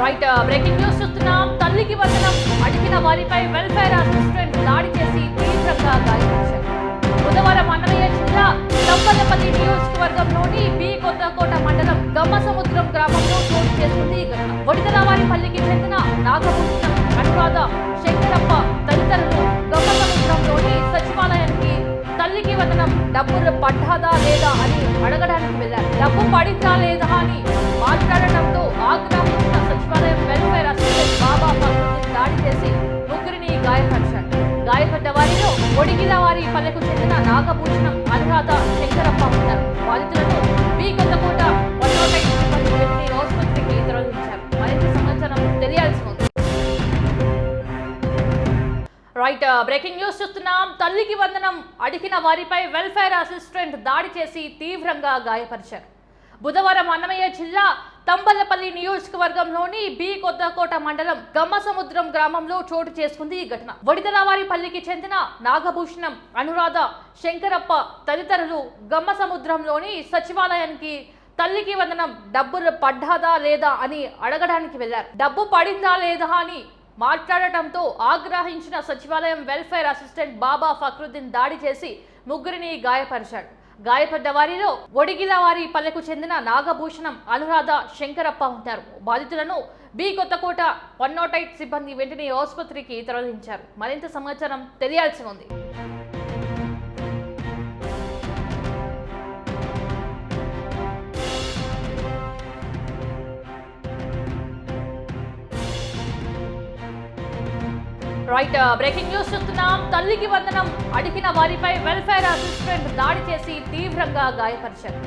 Right breaking news చూస్తున్నాం. తల్లికి వందనం అడిగిన వారిపై వెల్ఫేర్ అసిస్టెంట్ దాడి చేసి తీవ్రంగా గాయపరిచారు బుధవారం అన్నమయ్య జిల్లా దంపలపల్లి నియోజకవర్గంలోని బి కొత్తకోట మండలం గమ్మసముద్రం గ్రామంలో చోటు చేసుకుంది ఈ చెందిన నాగభూషణం అనురాధ శంకరప్ప తదితరులు గమ్మసముద్రంలోని సచివాలయానికి తల్లికి వందనం డబ్బులు పడ్డాదా లేదా అని అడగడానికి వెళ్ళారు. డబ్బు పడిందా లేదా అని మాట్లాడడం వారిలో పల్లెకు చెందిన నాగభూషణం అనురాధ శంకరప్ప ఉన్నారు బాధితులను బి కొత్తకోట ఆసుపత్రికి తరలించారు. మరింత సమాచారం తెలియాల్సి ఉంది. రైట్ బ్రేకింగ్ న్యూస్ చూస్తున్నాం. తల్లికి వందనం అడిగిన వారిపై వెల్ఫేర్ అసిస్టెంట్ దాడి చేసి తీవ్రంగా గాయపరిచారు. బుధవారం అన్నమయ్య జిల్లా తంబలపల్లి నియోజకవర్గంలోని బి కొత్తకోట మండలం గమ్మసముద్రం గ్రామంలో చోటు చేసుకుంది ఈ ఘటన. వడిదరావారిపల్లికి చెందిన నాగభూషణం అనురాధ శంకరప్ప తదితరులు గమ్మసముద్రంలోని సచివాలయానికి తల్లికి వందనం డబ్బులు పడ్డాదా లేదా అని అడగడానికి వెళ్ళారు డబ్బు పడిందా లేదా అని మాట్లాడటంతో ఆగ్రహించిన సచివాలయం వెల్ఫేర్ అసిస్టెంట్ బాబా ఫక్రుద్దీన్ దాడి చేసి ముగ్గురిని గాయపరిచాడు. గాయపడ్డ వారిలో ఒడిగిల వారి పల్లెకు చెందిన నాగభూషణం అనురాధ శంకరప్ప ఉంటారు. బాధితులను B Kothakota one nought eight సిబ్బంది వెంటనే ఆసుపత్రికి తరలించారు. మరింత సమాచారం తెలియాల్సి ఉంది. రైట్ బ్రేకింగ్ న్యూస్ చూస్తున్నాం. తల్లికి వందనం అడిగిన వారిపై వెల్ఫేర్ అసిస్టెంట్ దాడి చేసి తీవ్రంగా గాయపరిచారు.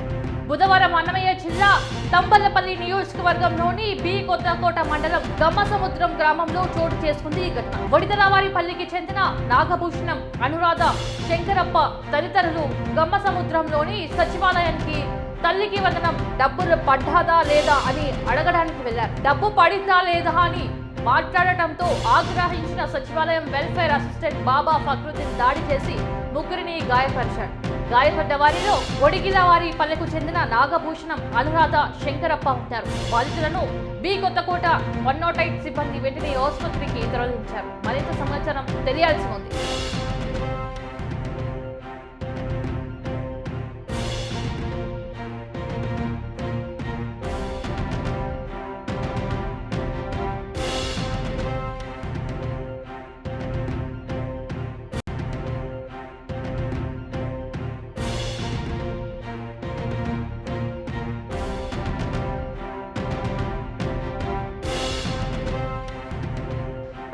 బుధవారం అన్నమయ్య జిల్లా తంబలపల్లి నియోజకవర్గంలోని బి కొత్తకోట మండలం గమ్మసముద్రం గ్రామంలో చోటు చేసుకుంది ఈ ఘటన. వడిదరావారిపల్లికి చెందిన నాగభూషణం అనురాధ శంకరప్ప తదితరులు గమ్మసముద్రంలోని సచివాలయానికి తల్లికి వందనం డబ్బులు పడ్డాదా లేదా అని అడగడానికి వెళ్ళారు డబ్బు పడిందా లేదా అని మాట్లాడటంతో ఆగ్రహించిన సచివాలయం వెల్ఫేర్ అసిస్టెంట్ బాబా ఫక్రుద్దీన్ దాడి చేసి ముగ్గురిని గాయపరిచాడు. గాయపడ్డ వారిలో ఒడిగిల వారి పల్లెకు చెందిన నాగభూషణం అనురాధ శంకరప్ప ఉంటారు. బాధితులను B Kothakota one nought eight సిబ్బంది వెంటనే ఆసుపత్రికి తరలించారు. మరింత సమాచారం తెలియాల్సి ఉంది.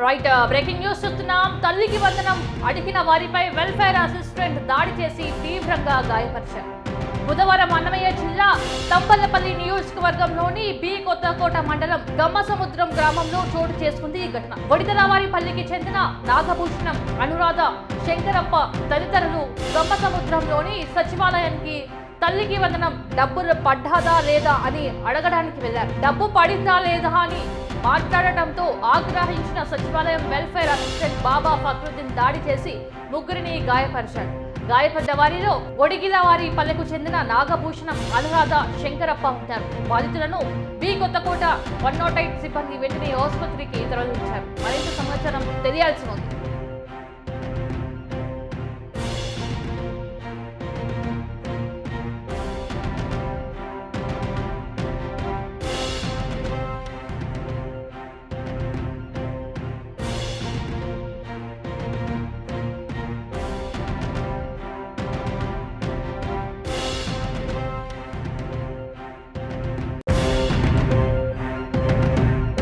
రైట్ బ్రేకింగ్ న్యూస్ చూస్తున్నాం. తల్లికి వందనం. అడిగిన వారిపై వెల్ఫేర్ అసిస్టెంట్ దాడి చేసి తీవ్రంగా గాయపరిచారు. బుధవారం అన్నమయ్య జిల్లా తంబలపల్లి నియోజకవర్గంలోని బి కొత్తకోట మండలం గమ్మసముద్రం గ్రామంలో చోటు చేసుకుంది ఈ ఘటన. వడిదరావారిపల్లికి చెందిన నాగభూషణం అనురాధ శంకరప్ప తదితరులు గమ్మసముద్రంలోని సచివాలయానికి తల్లికి వందనం డబ్బులు పడ్డాదా లేదా అని అడగడానికి వెళ్ళారు డబ్బు పడిందా లేదా అని మాట్లాడటంతో ఆగ్రహించిన సచివాలయం వెల్ఫేర్ అసిస్టెంట్ బాబా ఫక్రుద్దీన్ దాడి చేసి ముగ్గురిని గాయపరిచాడు. గాయపడ్డ వారిలో ఒడిగిలవారి పల్లెకు చెందిన నాగభూషణం అనురాధ శంకరప్ప ఉంటారు. బాధితులను B Kothakota one nought eight సిబ్బంది వెంటనే ఆసుపత్రికి తరలించారు. మరింత సమాచారం తెలియాల్సి ఉంది.